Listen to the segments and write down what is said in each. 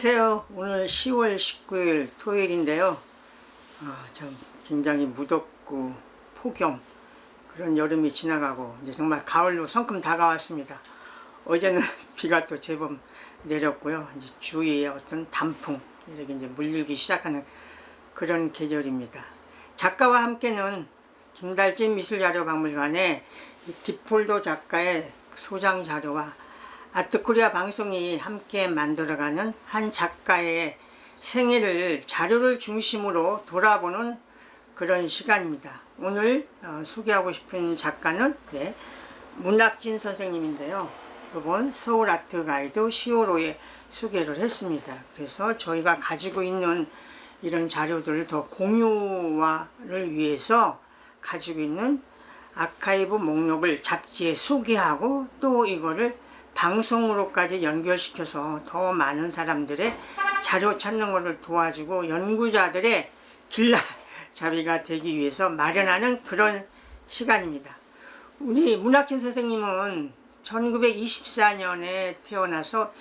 안녕하세요. 오늘 10월 19일 토요일인데요. 아, 참 굉장히 무덥고 폭염 그런 여름이 지나가고 이제 정말 가을로 성큼 다가왔습니다. 어제는 비가 또 제법 내렸고요. 이제 주위에 어떤 단풍 이렇게 이제 물들기 시작하는 그런 계절입니다. 작가와 함께는 김달진 미술자료박물관의 이 디폴도 작가의 소장 자료와 아트코리아 방송이 함께 만들어가는 한 작가의 생애를 자료를 중심으로 돌아보는 그런 시간입니다. 오늘 어, 소개하고 싶은 작가는 네, 문학진 선생님인데요. 이번 서울 아트 가이드 시오로에 소개를 했습니다. 그래서 저희가 가지고 있는 이런 자료들을 더 공유화를 위해서 가지고 있는 아카이브 목록을 잡지에 소개하고 또 이거를 방송으로까지 연결시켜서 더 많은 사람들의 자료 찾는 것을 도와주고 연구자들의 길라잡이가 되기 위해서 마련하는 그런 시간입니다. 우리 문학진 선생님은 1924년에 태어나서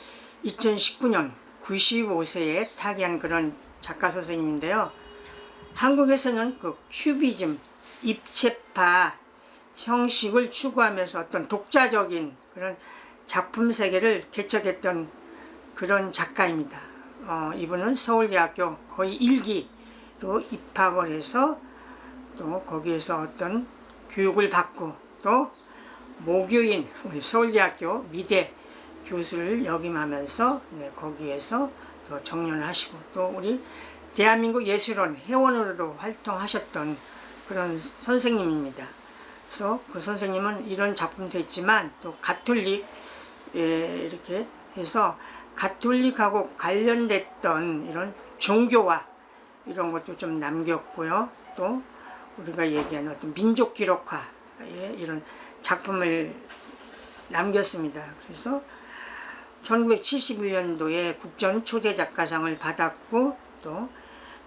2019년 95세에 타기한 그런 작가 선생님인데요. 한국에서는 그 큐비즘, 입체파 형식을 추구하면서 어떤 독자적인 그런 작품 세계를 개척했던 그런 작가입니다. 어, 이분은 서울대학교 거의 일기로 입학을 해서 또 거기에서 어떤 교육을 받고 또 모교인 우리 서울대학교 미대 교수를 역임하면서 네, 거기에서 또 정년을 하시고 또 우리 대한민국 예술원 회원으로도 활동하셨던 그런 선생님입니다. 그래서 그 선생님은 이런 작품도 있지만 또 가톨릭 예, 이렇게 해서 가톨릭하고 관련됐던 이런 종교와 이런 것도 좀 남겼고요. 또 우리가 얘기하는 어떤 민족 기록화의 이런 작품을 남겼습니다. 그래서 1971년도에 국전 초대 작가상을 받았고 또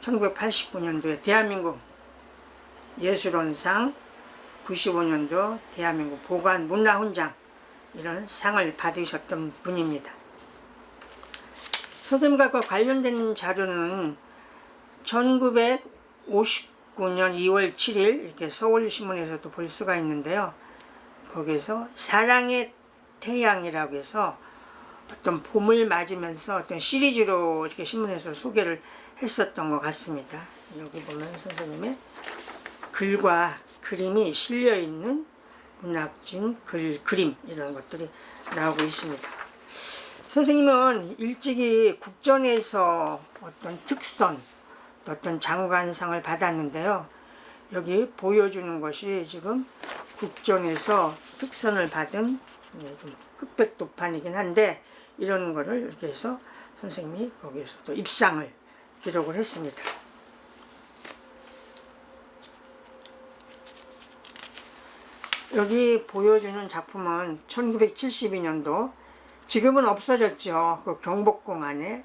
1989년도에 대한민국 예술원상 95년도 대한민국 보관 문화훈장 이런 상을 받으셨던 분입니다. 선생님과 관련된 자료는 1959년 2월 7일 이렇게 서울신문에서도 볼 수가 있는데요. 거기서 사랑의 태양이라고 해서 어떤 봄을 맞으면서 어떤 시리즈로 이렇게 신문에서 소개를 했었던 것 같습니다. 여기 보면 선생님의 글과 그림이 실려 있는 문학진 글, 그림 이런 것들이 나오고 있습니다. 선생님은 일찍이 국전에서 어떤 특선, 어떤 장관상을 받았는데요. 여기 보여주는 것이 지금 국전에서 특선을 받은 네, 좀 흑백 도판이긴 한데 이런 거를 이렇게 해서 선생님이 거기에서 또 입상을 기록을 했습니다. 여기 보여주는 작품은 1972년도 지금은 없어졌죠. 그 경복궁 안에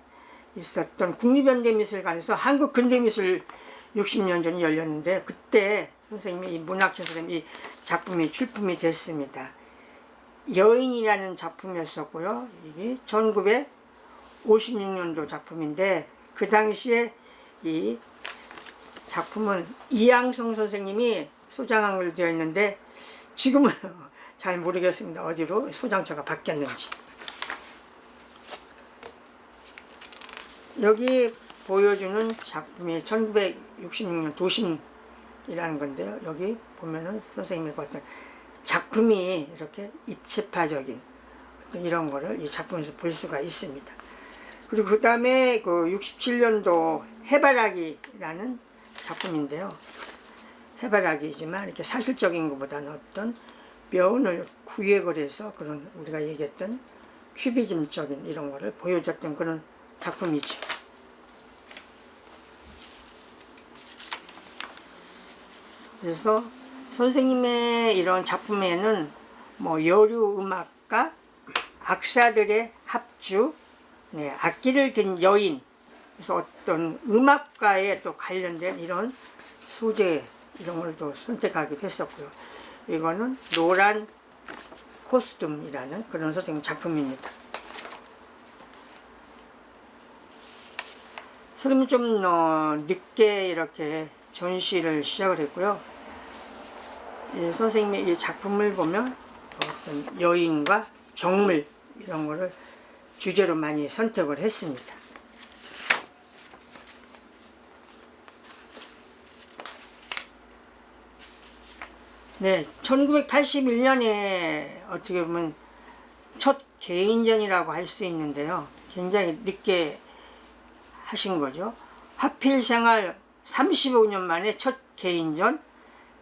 있었던 국립현대미술관에서 한국 근대미술 60년 전이 열렸는데 그때 선생님이 이 문학진 선생님이 이 작품이 출품이 됐습니다. 여인이라는 작품이었었고요. 이게 1956년도 작품인데 그 당시에 이 작품은 이양성 선생님이 소장한 걸로 되어 있는데 지금은 잘 모르겠습니다. 어디로 소장처가 바뀌었는지. 여기 보여주는 작품이 1966년 도심이라는 건데요. 여기 보면은 선생님이 어떤 작품이 이렇게 입체파적인 이런 거를 이 작품에서 볼 수가 있습니다. 그리고 그 다음에 그 67년도 해바라기라는 작품인데요. 해바라기지만 이렇게 사실적인 것보다는 어떤 면을 구획을 해서 그런 우리가 얘기했던 큐비즘적인 이런 거를 보여줬던 그런 작품이죠. 그래서 선생님의 이런 작품에는 뭐 여류 음악가, 악사들의 합주, 네, 악기를 든 여인, 그래서 어떤 음악가에 또 관련된 이런 소재 또 선택하기도 했었고요. 이거는 노란 코스튬이라는 그런 선생님 작품입니다. 선생님이 좀 어, 늦게 이렇게 전시를 시작을 했고요. 이 선생님의 이 작품을 보면 어떤 여인과 정물 이런 거를 주제로 많이 선택을 했습니다. 네, 1981년에 어떻게 보면 첫 개인전이라고 할 수 있는데요. 굉장히 늦게 하신 거죠. 하필 생활 35년 만에 첫 개인전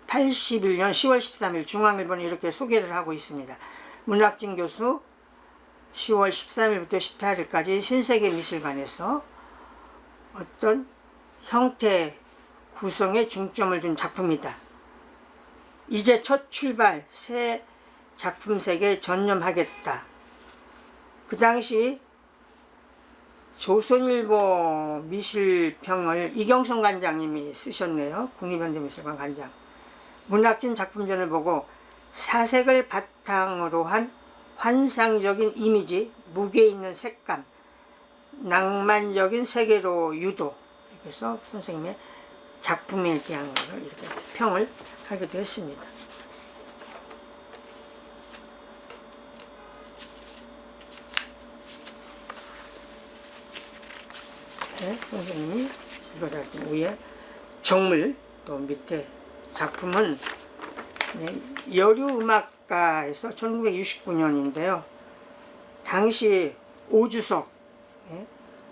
81년 10월 13일 중앙일보는 이렇게 소개를 하고 있습니다. 문학진 교수 10월 13일부터 18일까지 신세계 미술관에서 어떤 형태 구성에 중점을 둔 작품이다. 이제 첫 출발 새 작품색에 전념하겠다. 그 당시 조선일보 미술평을 이경성 관장님이 쓰셨네요. 국립현대미술관 관장. 문학진 작품전을 보고 사색을 바탕으로 한 환상적인 이미지, 무게 있는 색감, 낭만적인 세계로 유도. 해서 선생님의 작품에 대한 것을 이렇게 평을 하기도 했습니다. 네, 선생님이 읽어달은 위에 정물 또 밑에 작품은 네, 여류음악가에서 1969년인데요. 당시 오주석 네,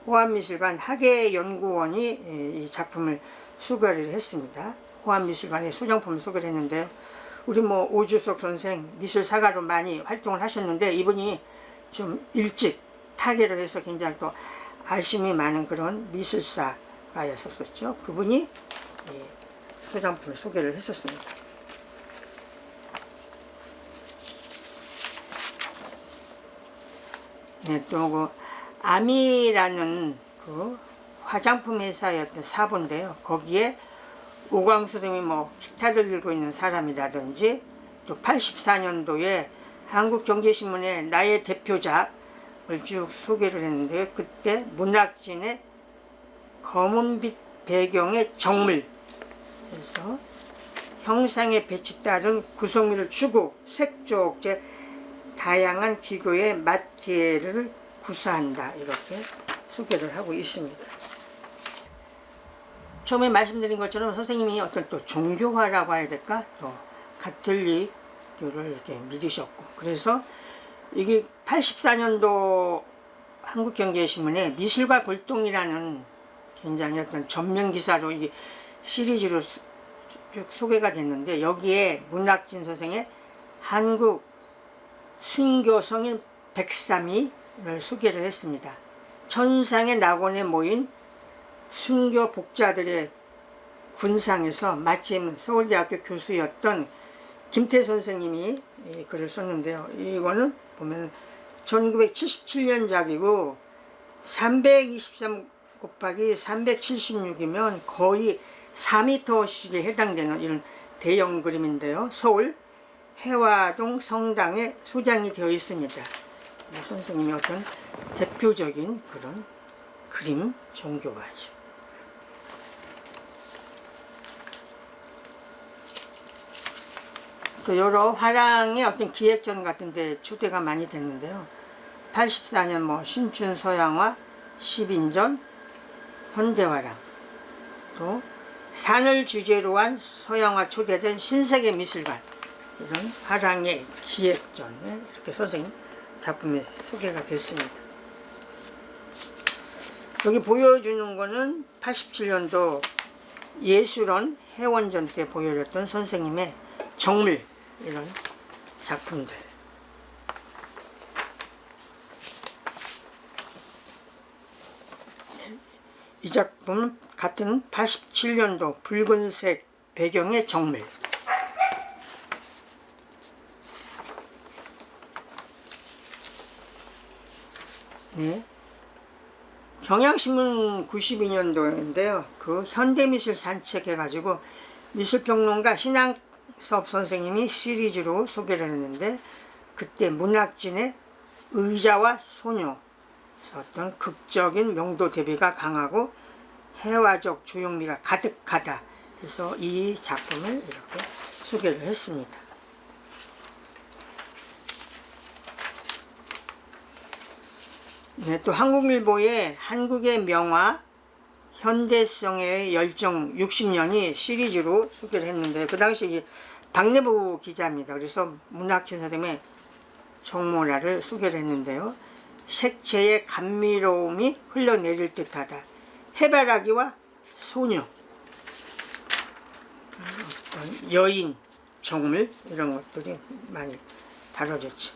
호암미술관 학예연구원이 예, 이 작품을 소개를 했습니다. 호암미술관의 소장품을 소개를 했는데요. 우리 뭐 오주석 선생 미술사가로 많이 활동을 하셨는데 이분이 좀 일찍 타계를 해서 굉장히 또 알심이 많은 그런 미술사가였었죠. 그분이 예, 소장품을 소개를 했었습니다. 네, 또그 아미라는 그 화장품 회사였던 사본데요. 거기에 오광수 선생님이 뭐 기타를 들고 있는 사람이라든지 또 84년도에 한국경제신문에 나의 대표작을 쭉 소개를 했는데 그때 문학진의 검은빛 배경의 정물 그래서 형상에 배치 따른 구성미를 주고 색조제 다양한 기교의 마티에를 구사한다 이렇게 소개를 하고 있습니다. 처음에 말씀드린 것처럼 선생님이 어떤 또 종교화라고 해야 될까 또 가톨릭교를 이렇게 믿으셨고 그래서 이게 84년도 한국경제신문에 미술과 골동이라는 굉장히 어떤 전면 기사로 이게 시리즈로 수- 쭉 소개가 됐는데 여기에 문학진 선생의 한국 순교 성인 백삼이를 소개를 했습니다. 천상의 낙원에 모인 순교 복자들의 군상에서 마침 서울대학교 교수였던 김태 선생님이 이 글을 썼는데요. 이거는 보면 1977년작이고 323 곱하기 376이면 거의 4m씩에 해당되는 이런 대형 그림인데요. 서울 해화동 성당에 소장이 되어 있습니다. 이 선생님의 어떤 대표적인 그런 그림 종교가죠. 또 여러 화랑의 어떤 기획전 같은 데 초대가 많이 됐는데요. 84년 뭐 신춘 서양화, 10인전, 현대화랑 또 산을 주제로 한 서양화 초대된 신세계 미술관 이런 화랑의 기획전에 이렇게 선생님 작품이 소개가 됐습니다. 여기 보여주는 거는 87년도 예술원 해원전 때 보여줬던 선생님의 정물 이런 작품들. 이 작품은 같은 87년도 붉은색 배경의 정물. 네. 경향신문 92년도인데요. 그 현대미술 산책해가지고 미술평론가 신앙 섭 선생님이 시리즈로 소개를 했는데 그때 문학진의 의자와 소녀 어떤 극적인 명도 대비가 강하고 해화적 조형미가 가득하다. 해서 이 작품을 이렇게 소개를 했습니다. 네, 또 한국일보의 한국의 명화 현대성의 열정 60년이 시리즈로 소개를 했는데 그 당시 박내부 기자입니다. 그래서 문학진 선생님의 정모라를 소개를 했는데요. 색채의 감미로움이 흘러내릴 듯하다. 해바라기와 소녀, 여인, 정물 이런 것들이 많이 다뤄졌죠.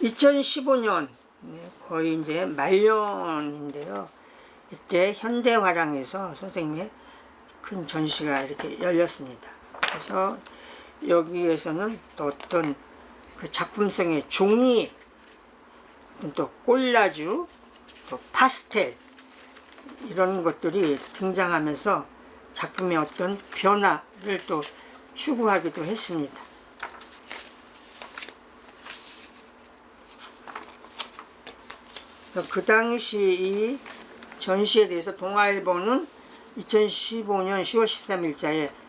2015년 네, 거의 이제 말년인데요. 이때 현대화랑에서 선생님의 큰 전시가 이렇게 열렸습니다. 그래서 여기에서는 또 어떤 그 작품성의 종이 또 꼴라주 또 파스텔 이런 것들이 등장하면서 작품의 어떤 변화를 또 추구하기도 했습니다. 그 당시 이 전시에 대해서 동아일보는 2015년 10월 13일자에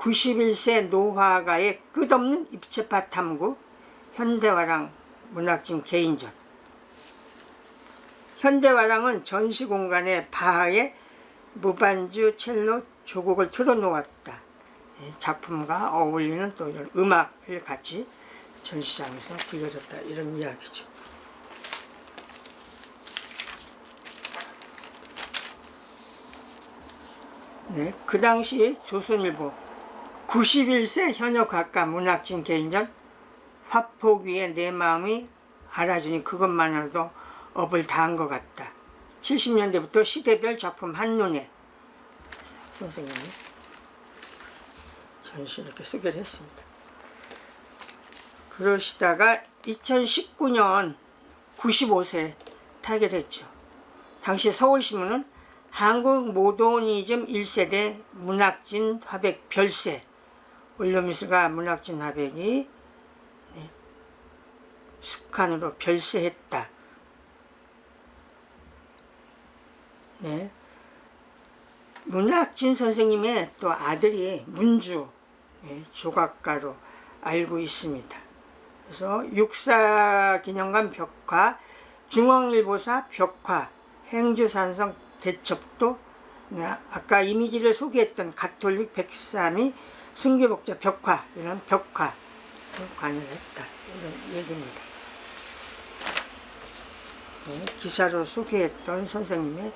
91세 노화가의 끝없는 입체파 탐구 현대화랑 문학진 개인전 현대화랑은 전시 공간에 바하의 무반주 첼로 조곡을 틀어놓았다. 예, 작품과 어울리는 또 이런 음악을 같이 전시장에서 들려줬다 이런 이야기죠. 네, 그 당시 조선일보 91세 현역 작가 문학진 개인전 화폭 위에 내 마음이 알아주니 그것만으로도 업을 다한 것 같다. 70년대부터 시대별 작품 한눈에 선생님이 전시 이렇게 소개를 했습니다. 그러시다가 2019년 95세 타결했죠. 당시 서울신문은 한국 모더니즘 1세대 문학진 화백 별세 원로미술가 문학진 화백이 네, 숙한으로 별세했다. 네. 문학진 선생님의 또 아들이 문주 네, 조각가로 알고 있습니다. 그래서 육사 기념관 벽화, 중앙일보사 벽화, 행주산성 대첩도 네, 아까 이미지를 소개했던 가톨릭 백삼이 순교복자 벽화 이런 벽화 관여를 했다 이런 얘기입니다. 네, 기사로 소개했던 선생님의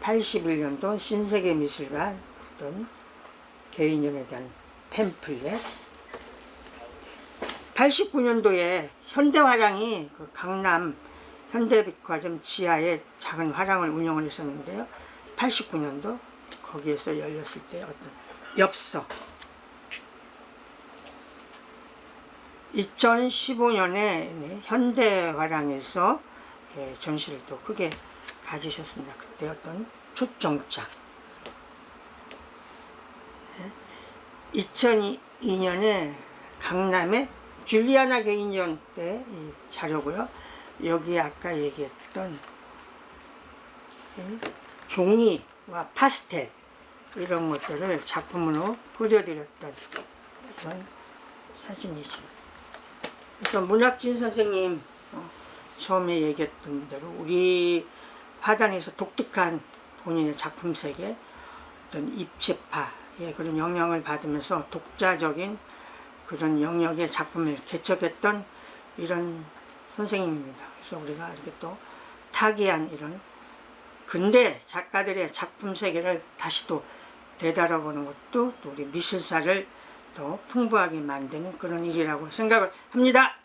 81년도 신세계 미술관 어떤 개인전에 대한 팸플렛 89년도에 현대화랑이 그 강남 현대백화점 지하에 작은 화랑을 운영을 했었는데요. 89년도 거기에서 열렸을 때 어떤 엽서 2015년에 현대화랑에서 예, 전시를 또 크게 가지셨습니다. 그때 어떤 초청작 2002년에 강남의 줄리아나 개인전 때이 자료고요. 여기 아까 얘기했던 이 종이와 파스텔 이런 것들을 작품으로 그려드렸던 이런 사진이죠. 그래서 문학진 선생님 어, 처음에 얘기했던 대로 우리 화단에서 독특한 본인의 작품 세계 어떤 입체파의 그런 영향을 받으면서 독자적인 그런 영역의 작품을 개척했던 이런 선생님입니다. 그래서 우리가 이렇게 또 타기한 이런 근대 작가들의 작품 세계를 다시 또 되돌아보는 것도 또 우리 미술사를 더 풍부하게 만드는 그런 일이라고 생각을 합니다.